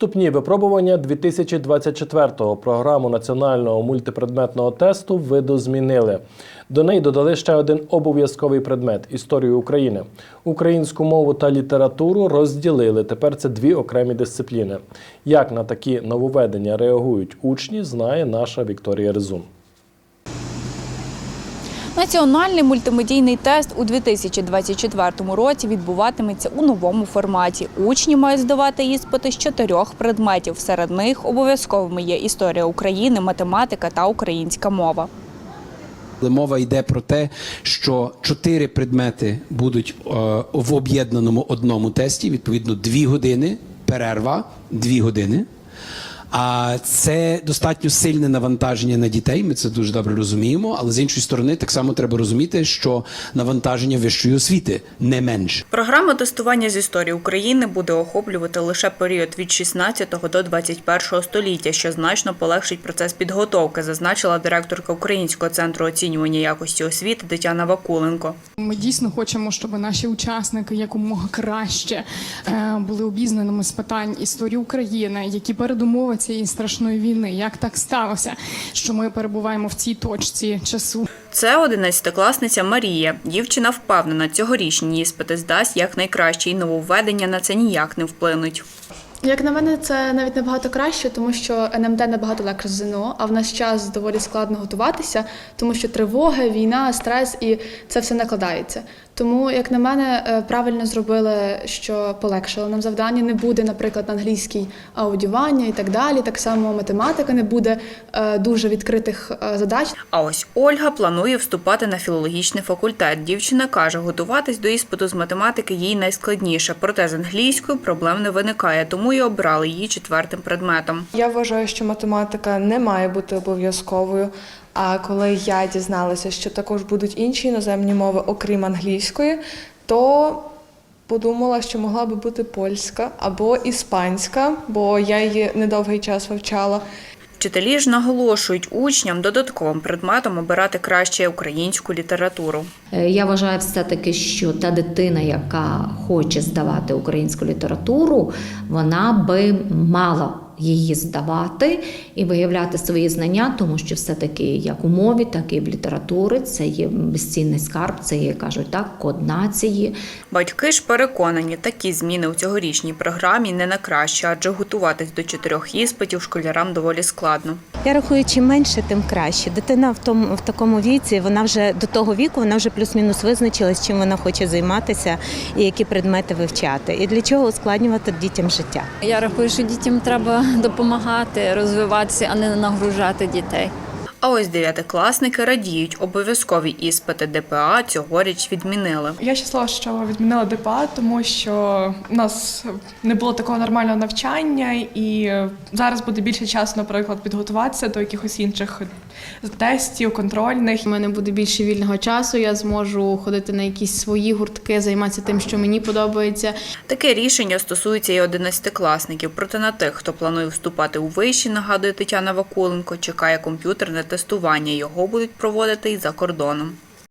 Вступні випробування 2024-го програму національного мультипредметного тесту видозмінили. До неї додали ще один обов'язковий предмет історію України. Українську мову та літературу розділили. Тепер це дві окремі дисципліни. Як на такі нововведення реагують учні, знає наша Вікторія Резун. Національний мультимедійний тест у 2024 році відбуватиметься у новому форматі. Учні мають здавати іспити з чотирьох предметів. Серед них обов'язковими є історія України, математика та українська мова. Але Мова йде про те, що чотири предмети будуть е, в об'єднаному одному тесті, відповідно, дві години, перерва, дві години. А це достатньо сильне навантаження на дітей. Ми це дуже добре розуміємо. Але з іншої сторони, так само треба розуміти, що навантаження вищої освіти не менше. Програма тестування з історії України буде охоплювати лише період від 16 до 21 століття, що значно полегшить процес підготовки, зазначила директорка Українського центру оцінювання якості освіти Тетяна Вакуленко. Ми дійсно хочемо, щоб наші учасники якомога краще е, були обізнаними з питань історії України, які передумови цієї страшної війни. Як так сталося, що ми перебуваємо в цій точці часу? Це 11-класниця Марія. Дівчина впевнена, цьогорічні іспити здасть якнайкраще, і нововведення на це ніяк не вплинуть. Як на мене, це навіть набагато краще, тому що НМТ набагато легше з ЗНО, а в наш час доволі складно готуватися, тому що тривоги, війна, стрес і це все накладається. Тому, як на мене, е, правильно зробили, що полегшили нам завдання. Не буде, наприклад, англійський аудіювання і так далі. Так само математика не буде е, дуже відкритих е, задач. А ось Ольга планує вступати на філологічний факультет. Дівчина каже, готуватись до іспиту з математики їй найскладніше, проте з англійською проблем не виникає, тому і обрали її четвертим предметом. Я вважаю, що математика не має бути обов'язковою. А коли я дізналася, що також будуть інші іноземні мови, окрім англійської, то подумала, що могла би бути польська або іспанська, бо я її недовгий час вивчала. Вчителі ж наголошують учням додатковим предметом обирати краще українську літературу. Е, Я вважаю все-таки, що та дитина, яка хоче здавати українську літературу, вона би мала її здавати і виявляти свої знання, тому що все-таки як у мові, так і в літературі це є безцінний скарб, це є кажуть так, код нації. Батьки ж переконані, такі зміни у цьогорічній програмі не на краще, адже готуватись до чотирьох іспитів школярам доволі складно. Я рахую, чим менше, тим краще. Дитина в тому в такому віці, вона вже до того віку, вона вже плюс-мінус визначилась, чим вона хоче займатися і які предмети вивчати. І для чого ускладнювати дітям життя. Я рахую, що дітям треба допомагати розвиватися, а не нагружати дітей. А ось дев'ятикласники радіють, обов'язкові іспити ДПА цьогоріч відмінили. Я щаслива, що відмінила ДПА, тому що у нас не було такого нормального навчання, і зараз буде більше часу, наприклад, підготуватися до якихось інших тестів, контрольних. У мене буде більше вільного часу. Я зможу ходити на якісь свої гуртки, займатися тим, що мені подобається. Таке рішення стосується і одинадцятикласників. Проте на тих, хто планує вступати у виші, нагадує Тетяна Вакуленко, чекає комп'ютерне тестування. Його будуть проводити і за кордоном.